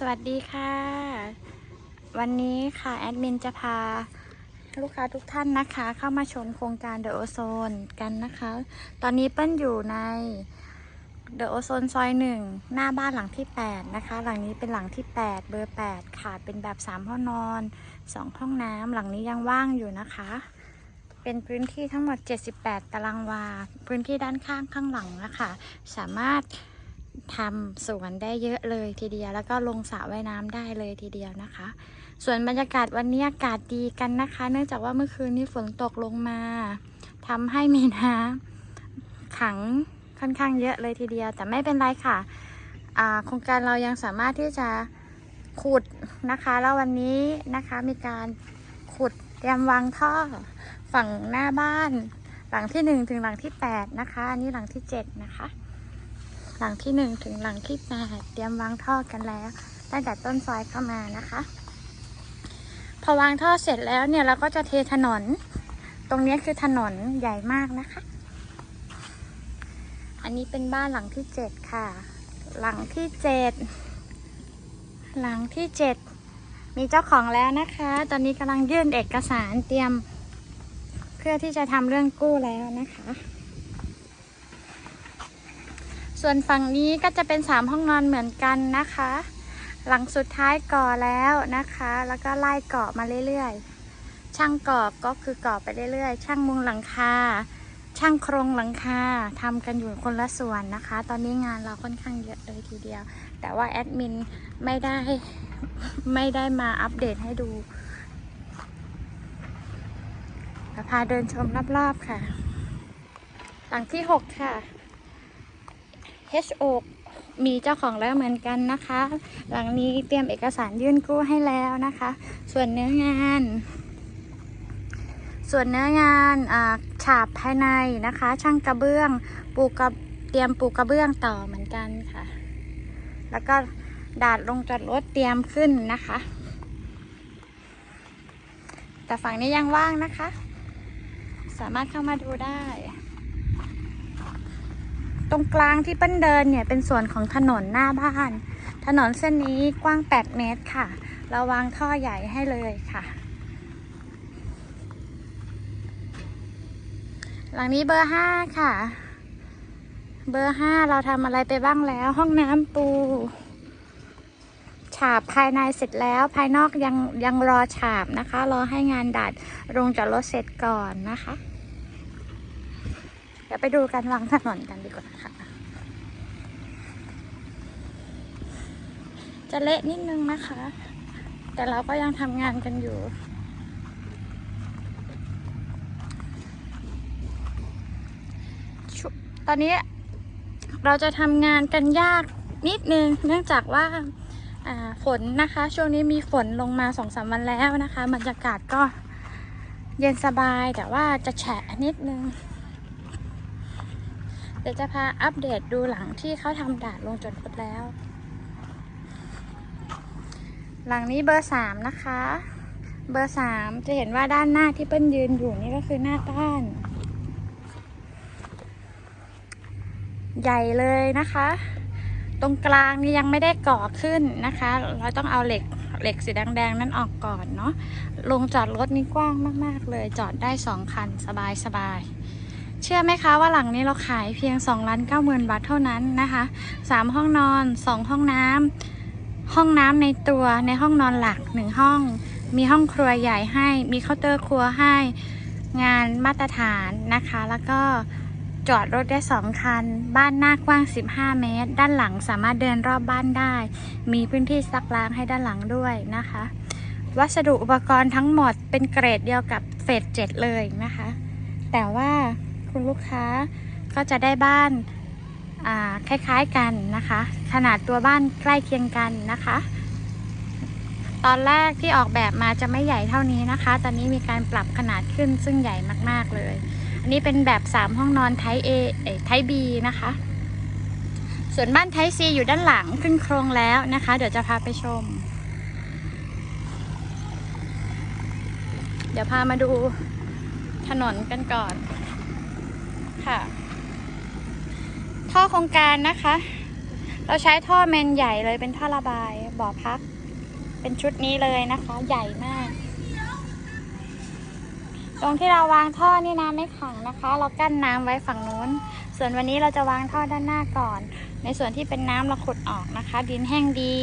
สวัสดีค่ะ วันนี้ค่ะ แอดมินจะพาลูกค้าทุกท่านนะคะ เข้ามาชมโครงการเดอะโอโซนกันนะคะ ตอนนี้เปิ้ลอยู่ในเดอะโอโซนซอยหนึ่งหน้าบ้านหลังที่ 8 นะคะ หลังนี้เป็นหลังที่ 8 เบอร์ 8 ค่ะ เป็นแบบ 3 ห้องนอน 2 ห้องน้ำหลังนี้ยังว่างอยู่นะคะ เป็นพื้นที่ทั้งหมด 78 ตารางวา พื้นที่ด้านข้างข้างหลังนะคะ สามารถ ทำสวนได้เยอะเลยทีเดียว แล้วก็ลงสระว่ายน้ำได้เลยทีเดียวนะคะ ส่วนบรรยากาศวันนี้อากาศดีกันนะคะ เนื่องจากว่าเมื่อคืนนี้ฝนตกลงมาทำให้มีน้ำขังค่อนข้างเยอะเลยทีเดียว แต่ไม่เป็นไรค่ะโครงการเรายังสามารถที่จะขุดนะคะแล้ววันนี้นะคะมีการขุดเตรียมวางท่อฝั่งหน้าบ้าน หลังที่หนึ่งถึงหลังที่แปดนะคะ อันนี้หลังที่เจ็ดนะคะ หลังที่หนึ่งถึงหลังที่แปดเตรียมวางท่อกันแล้ว ตั้งแต่ต้นซอยเข้ามานะคะ พอวางท่อเสร็จแล้วเนี่ยเราก็จะเทถนน ตรงนี้คือถนนใหญ่มากนะคะ อันนี้เป็นบ้านหลังที่เจ็ดค่ะ หลังที่เจ็ดหลังที่เจ็ดมีเจ้าของแล้วนะคะ ตอนนี้กำลังยื่นเอกสารเตรียม เพื่อที่จะทำเรื่องกู้แล้วนะคะ ส่วนฝั่งนี้ก็จะเป็นสามห้องนอนเหมือนกันนะคะ หลังสุดท้ายก่อแล้วนะคะ แล้วก็ไล่เกาะมาเรื่อยๆ ช่างก่อก็คือก่อไปเรื่อยๆ ช่างมุงหลังคา ช่างโครงหลังคาทำกันอยู่คนละส่วนนะคะ ตอนนี้งานเราค่อนข้างเยอะเลยทีเดียว แต่ว่าแอดมินไม่ได้ไม่ได้มาอัปเดตให้ดูพาเดินชมรอบๆค่ะ หลังที่หกค่ะ HO มีเจ้าของแล้วเหมือนกันนะคะ หลังนี้เตรียมเอกสารยื่นกู้ให้แล้วนะคะ ส่วนเนื้องาน ส่วนเนื้องานอ่าฉาบภายในนะคะ ช่างกระเบื้องปูกระเตรียมปูกระเบื้องต่อเหมือนกันค่ะ แล้วก็ดาดลงจอดรถเตรียมขึ้นนะคะ แต่ฝั่งนี้ยังว่างนะคะ สามารถเข้ามาดูได้ ตรงกลางที่เปิ้ลเดินเนี่ยเป็นส่วนของถนนหน้าบ้าน ถนนเส้นนี้กว้าง 8 เมตรค่ะเราวางท่อใหญ่ให้เลยค่ะ หลังนี้เบอร์ห้าค่ะ เบอร์ห้าเราทำอะไรไปบ้างแล้ว ห้องน้ำปู ฉาบภายในเสร็จแล้ว ภายนอกยังยังรอฉาบนะคะ รอให้งานดัดลงจอดรถเสร็จก่อนนะคะ เดี๋ยวไปดูกันวางถนนกันดีกว่าค่ะ จะเละนิดนึงนะคะ แต่เราก็ยังทำงานกันอยู่ตอนนี้เราจะทำงานกันยากนิดนึง เนื่องจากว่าฝนนะคะ ช่วงนี้มีฝนลงมาสองสามวันแล้วนะคะบรรยากาศก็เย็นสบายแต่ว่าจะแฉะนิดนึง ดี๋ยวจะพาอัปเดตดูหลังที่เขาทำด่าดลงจนครบแล้ว หลังนี้เบอร์สามนะคะ เบอร์สามจะเห็นว่าด้านหน้าที่เปิ้ลยืนอยู่นี่ก็คือหน้าบ้าน ใหญ่เลยนะคะ ตรงกลางนี่ยังไม่ได้ก่อขึ้นนะคะ เราต้องเอาเหล็กเหล็กสีแดงๆ นั้นออกก่อนเนาะลงจอดรถนี่กว้างมาก ๆ เลยจอดได้สองคันสบายๆ เชื่อไหมคะว่าหลังนี้เราขายเพียง2ล้าน9หมื่นบาทเท่านั้นนะคะ3ห้องนอน 2 ห้องน้ำห้องน้ำในตัวในห้องนอนหลัก 1 ห้อง มีห้องครัวใหญ่ให้ มีเคาน์เตอร์ครัวให้ งานมาตรฐานนะคะ แล้วก็จอดรถได้2คัน บ้านหน้ากว้าง 15 เมตร ด้านหลังสามารถเดินรอบบ้านได้ มีพื้นที่ซักล้างให้ด้านหลังด้วยนะคะ วัสดุอุปกรณ์ทั้งหมดเป็นเกรดเดียวกับเฟสเจ็ดเลยนะคะ แต่ว่า คุณลูกค้าก็จะได้บ้านคล้ายๆกันนะคะ ขนาดตัวบ้านใกล้เคียงกันนะคะ ตอนแรกที่ออกแบบมาจะไม่ใหญ่เท่านี้นะคะ ตอนนี้มีการปรับขนาดขึ้นซึ่งใหญ่มากๆเลย อันนี้เป็นแบบ 3 ห้องนอนไทป์ A เอไทป์ B นะคะ ส่วนบ้านไทป์ C อยู่ด้านหลังขึ้นโครงแล้วนะคะ เดี๋ยวจะพาไปชม เดี๋ยวพามาดูถนนกันก่อน ค่ะ ท่อโครงการนะคะ เราใช้ท่อแมนใหญ่เลยเป็นท่อระบายบ่อพัก เป็นชุดนี้เลยนะคะ ใหญ่มาก ตรงที่เราวางท่อนี่น้ำไม่ขังนะคะ เรากั้นน้ำไว้ฝั่งนู้น ส่วนวันนี้เราจะวางท่อด้านหน้าก่อน ในส่วนที่เป็นน้ำเราขุดออกนะคะ ดินแห้งดี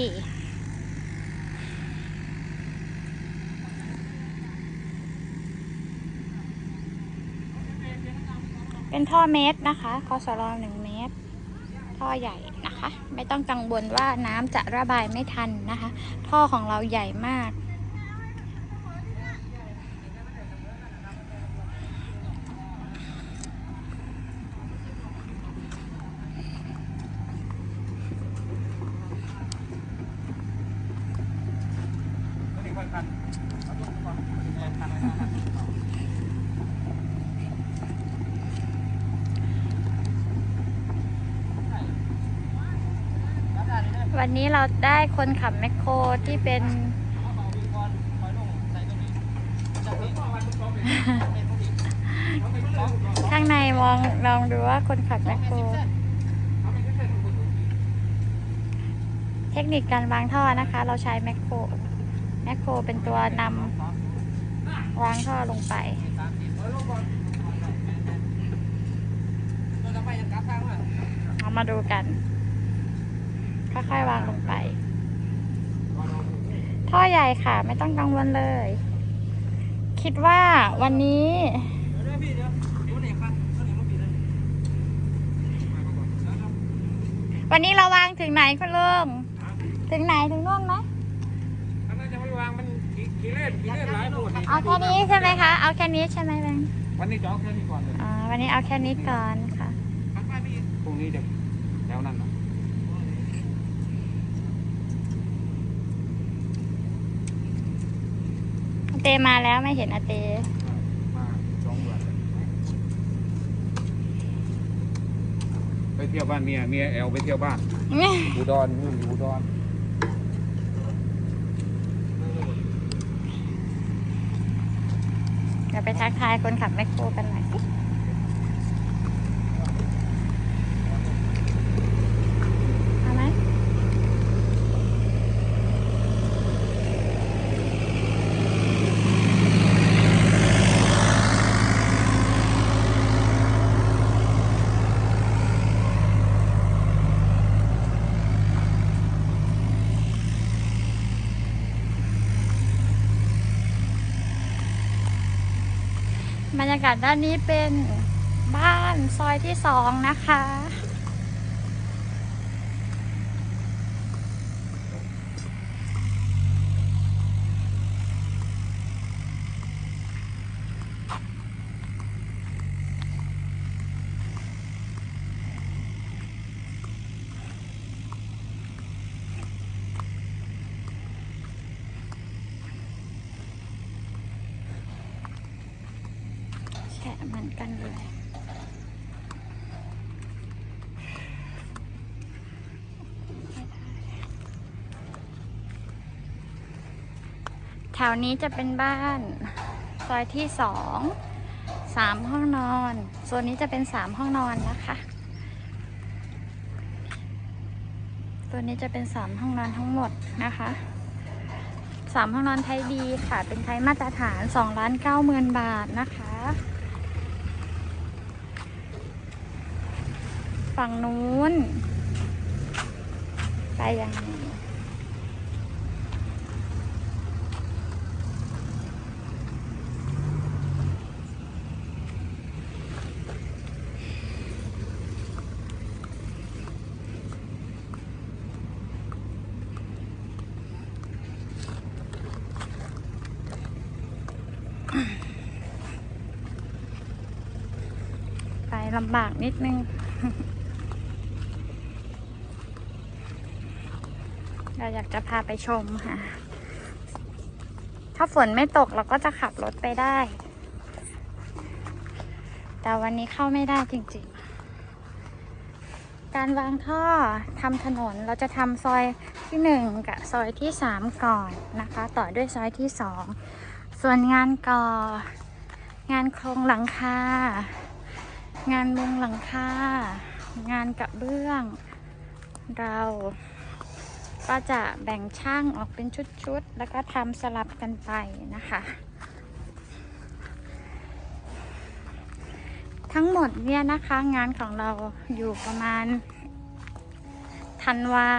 เป็นท่อเมตรนะคะคอสรอหนึ่งเมตร ท่อใหญ่นะคะ ไม่ต้องกังวลว่าน้ำจะระบายไม่ทันนะคะ ท่อของเราใหญ่มากวันนี้ันนี้เราได้คนขับแมคโครที่เป็น ข้างในมองลองดูว่าคนขับแมคโคร เทคนิคการวางท่อนะคะ เราใช้แมคโครแมคโครเป็นตัวนำวางท่อลงไปเอามาดูกัน ค่อยๆวางลงไป ท่อใหญ่ค่ะ ไม่ต้องกังวลเลย คิดว่าวันนี้วันนี้เราวางถึงไหนคุณลุงถึงไหนถึงนู่นไหมมันน่าจะไม่วางมันขี้ขี้เล่นขี้เล่นหลายปวดเอาแค่นี้ใช่ไหมคะ เอาแค่นี้ใช่ไหมแบงค์วันนี้จะเอาแค่นี้ก่อนเลยอ่าวันนี้เอาแค่นี้ก่อนค่ะพรุ่งนี้จะแล้วนั่นนะ อา เตมาแล้วไม่เห็นอาเตมาสองวันเลยไปเที่ยวบ้านเมียเมียแอลไปเที่ยวบ้านอุดรนู่นอยู่อุดรเดี๋ยวไปทักทายคนขับแมคโครกันหน่อยสิ บรรยากาศด้านนี้เป็นบ้านซอยที่สองนะคะ แฉะ เหมือนกันเลยแถวนี้จะเป็นบ้านซอยที่สองสามห้องนอนโซนนี้จะเป็นสามห้องนอนนะคะตัวนี้จะเป็นสามห้องนอนทั้งหมดนะคะสามห้องนอนไทยดีค่ะ เป็นไทยมาตรฐานสองล้านเก้าหมื่นบาทนะคะ ฝั่งนู้น ไปยังไงไปลำบากนิดนึง เราอยากจะพาไปชมค่ะ ถ้าฝนไม่ตกเราก็จะขับรถไปได้ แต่วันนี้เข้าไม่ได้จริงๆ การวางท่อทำถนนเราจะทำซอยที่หนึ่งกับซอยที่สามก่อนนะคะ ต่อด้วยซอยที่สองส่วนงานก่องานโครงหลังคา งานมุงหลังคา งานกระเบื้อง เรา ก็จะแบ่งช่างออกเป็นชุดๆ แล้วก็ทำสลับกันไปนะคะ ทั้งหมดเนี่ยนะคะงานของเราอยู่ประมาณธันวา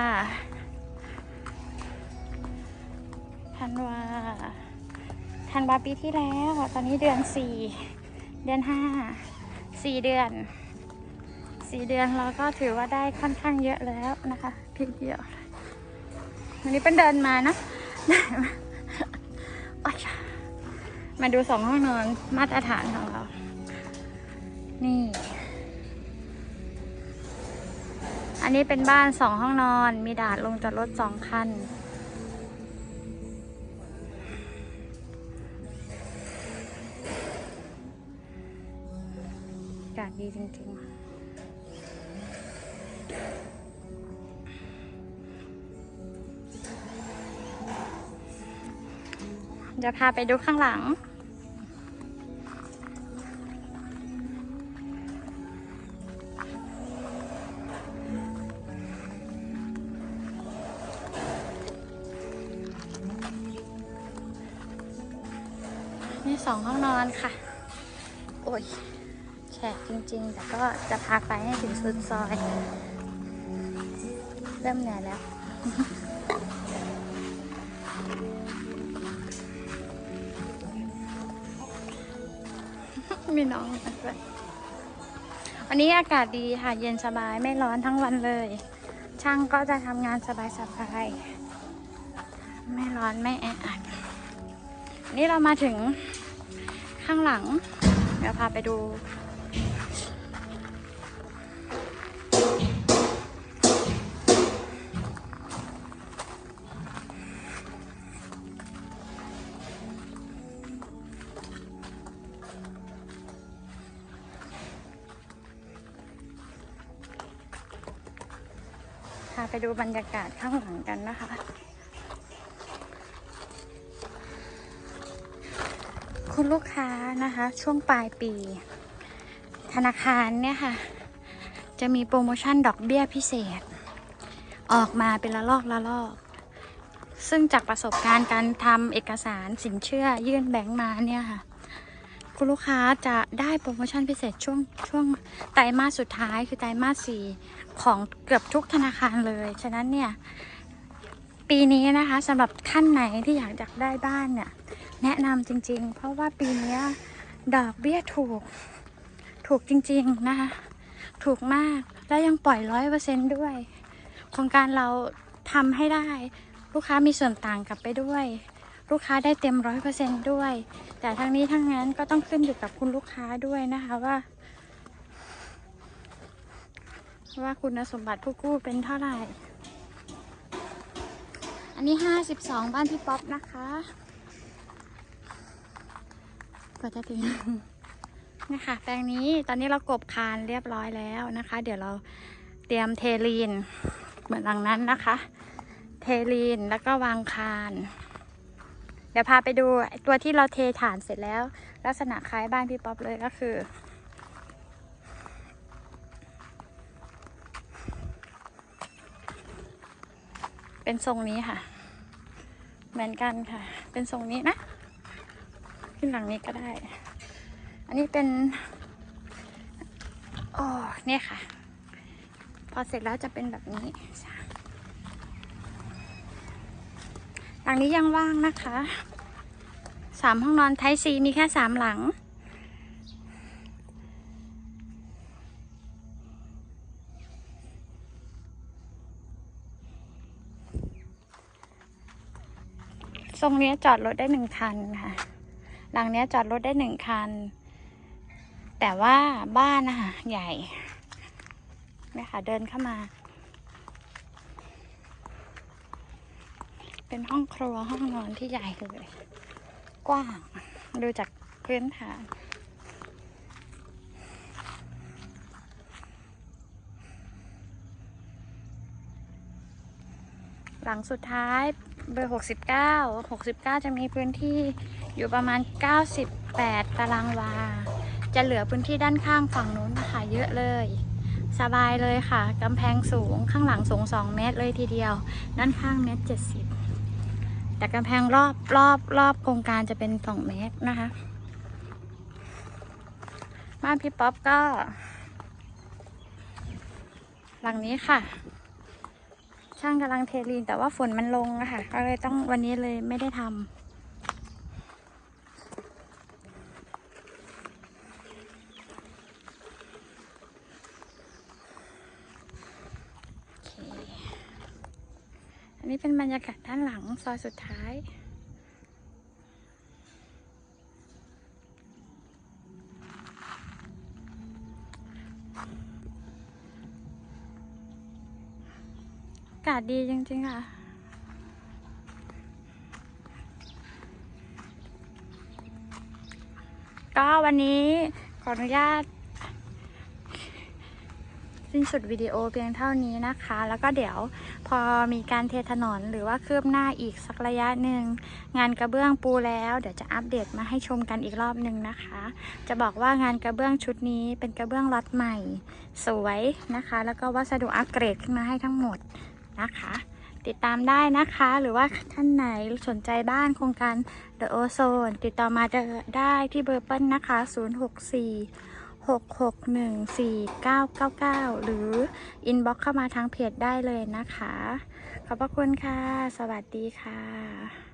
ธันวาธันวาปีที่แล้ว ตอนนี้เดือนสี่เดือนห้าสี่เดือนสี่เดือนเราก็ถือว่าได้ค่อนข้างเยอะแล้วนะคะพี่เดียว วันนี้เป็นเดินมานะมาโอ๊ยมาดูสองห้องนอนมาตรฐานของเรา นี่ อันนี้เป็นบ้านสองห้องนอน มีดาดลงจอดรถสองคัน อากาศดีจริงๆ จะพาไปดูข้างหลัง นี่สองห้องนอนค่ะ โอ้ยแฉกจริงๆ แต่ก็จะพาไปให้ถึงสุดซอย เริ่มเหนื่อยแล้ว มีน้องมาด้วยวันนี้อากาศดีค่ะ เย็นสบายไม่ร้อนทั้งวันเลย ช่างก็จะทำงานสบายๆไม่ร้อนไม่แออัดนี่เรามาถึงข้างหลัง เดี๋ยวพาไปดู ไปดูบรรยากาศข้างหลังกันนะคะคุณลูกค้านะคะ ช่วงปลายปี ธนาคารเนี่ยค่ะ จะมีโปรโมชั่นดอกเบี้ยพิเศษ ออกมาเป็นละลอกละลอก ซึ่งจากประสบการณ์การทำเอกสารสินเชื่อยื่นแบงก์มาเนี่ยค่ะ คุณลูกค้าจะได้โปรโมชั่นพิเศษช่วงช่วงไตรมาสสุดท้ายคือไตรมาสสี่ของเกือบทุกธนาคารเลย ฉะนั้นเนี่ย ปีนี้นะคะสำหรับท่านไหนที่อยากจะได้บ้านเนี่ย แนะนำจริง ๆ เพราะว่าปีนี้ดอกเบี้ยถูกถูกจริง ๆ นะคะ ถูกมากและยังปล่อยร้อยเปอร์เซ็นด้วย โครงการเราทำให้ได้ ลูกค้ามีส่วนต่างกลับไปด้วย ลูกค้าได้เต็มร้อยเปอร์เซนด้วย แต่ทั้งนี้ทั้งนั้นก็ต้องขึ้นอยู่กับคุณลูกค้าด้วยนะคะว่า ว่าคุณสมบัติผู้กู้เป็นเท่าไหร่ อันนี้ห้าสิบสองบ้านพี่ป๊อปนะคะกว่าจะถึงนะคะแปลงนี้ตอนนี้เรากบคานเรียบร้อยแล้วนะคะ เดี๋ยวเราเตรียมเทลีนเหมือนหลังนั้นนะคะ เทลีนแล้วก็วางคาน เดี๋ยวพาไปดูตัวที่เราเทฐานเสร็จแล้ว ลักษณะคล้ายบ้านพี่ป๊อปเลยก็คือ เป็นทรงนี้ค่ะ เหมือนกันค่ะ เป็นทรงนี้นะ ขึ้นหลังนี้ก็ได้ อันนี้เป็นโอ้เนี่ยค่ะ พอเสร็จแล้วจะเป็นแบบนี้ หลังนี้ยังว่างนะคะสามห้องนอนไทยซีมีแค่สามหลังทรงนี้จอดรถได้หนึ่งคันค่ะ หลังนี้จอดรถได้หนึ่งคัน แต่ว่าบ้านนะคะใหญ่เนี่ยค่ะเดินเข้ามา เป็นห้องครัวห้องนอนที่ใหญ่เลย กว้าง ดูจากพื้นฐาน หลังสุดท้ายเบอร์ 69 69 จะมีพื้นที่อยู่ประมาณ 98 ตารางวา จะเหลือพื้นที่ด้านข้างฝั่งนู้นนะคะเยอะเลย สบายเลยค่ะ กำแพงสูงข้างหลังสูง 2 เมตรเลยทีเดียว ด้านข้างเมตรเจ็ดสิบแต่กำแพงรอบรอบรอบโครงการจะเป็นสองเมตรนะคะ บ้านพี่ป๊อปก็ หลังนี้ค่ะ ช่างกำลังเทลีนแต่ว่าฝนมันลงอะค่ะก็เลยต้องวันนี้เลยไม่ได้ทำโอเค อันนี้เป็นบรรยากาศด้านหลังซอยสุดท้ายอากาศดีจริงๆค่ะก็วันนี้ขออนุญาต สิ้นสุดวิดีโอเพียงเท่านี้นะคะ แล้วก็เดี๋ยวพอมีการเทถนนหรือว่าคืบหน้าอีกสักระยะหนึ่งงานกระเบื้องปูแล้วเดี๋ยวจะอัปเดตมาให้ชมกันอีกรอบหนึ่งนะคะ จะบอกว่างานกระเบื้องชุดนี้เป็นกระเบื้องล็อตใหม่ สวยนะคะ แล้วก็วัสดุอัปเกรดขึ้นมาให้ทั้งหมดนะคะ ติดตามได้นะคะ หรือว่าท่านไหนสนใจบ้านโครงการ The Ozone ติดต่อมาได้ที่เบอร์เปิ้ลนะคะ 064 6614999 หรืออินบ็อกเข้ามาทางเพจได้เลยนะคะ ขอบพระคุณค่ะ สวัสดีค่ะ